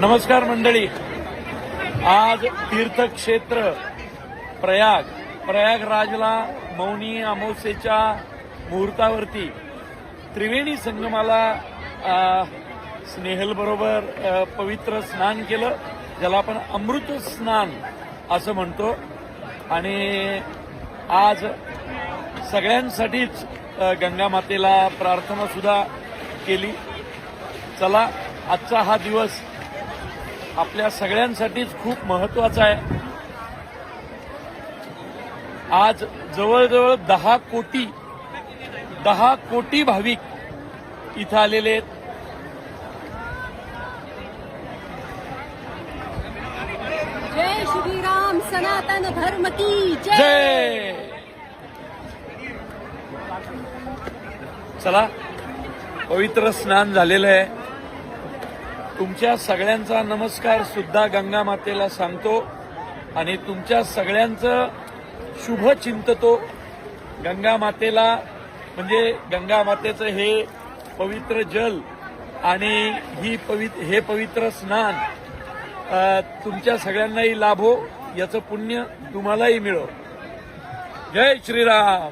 नमस्कार मंडळी. आज तीर्थक्षेत्र प्रयाग प्रयागराजला मौनी अमावस्येच्या मुहूर्तावरती त्रिवेणी संगमाला स्नेहलबरोबर पवित्र स्नान केलं ज्याला आपण अमृत स्नान असं म्हणतो. आणि आज सगळ्यांसाठीच गंगा मातेला प्रार्थना सुद्धा केली. चला आजचा हा दिवस आपल्या सगळ्यांसाठीच खूप महत्त्वाचा आहे. आज जवळजवळ दहा कोटी दहा कोटी भाविक इथं आलेले आहेत. जय सनातन धर्म की जय! चला पवित्र स्नान झालेलं आहे. तुमच्या सगळ्यांचा नमस्कार सुद्धा गंगा मातेला सांगतो. आणि तुमच्या सगळ्यांचं शुभ चिंततो. गंगा मातेला म्हणजे गंगा मातेचं हे पवित्र जल आणि ही पवित्र हे पवित्र स्नान तुमच्या सगळ्यांनाही लाभो याचं पुण्य तुम्हालाही मिळो. जय श्रीराम.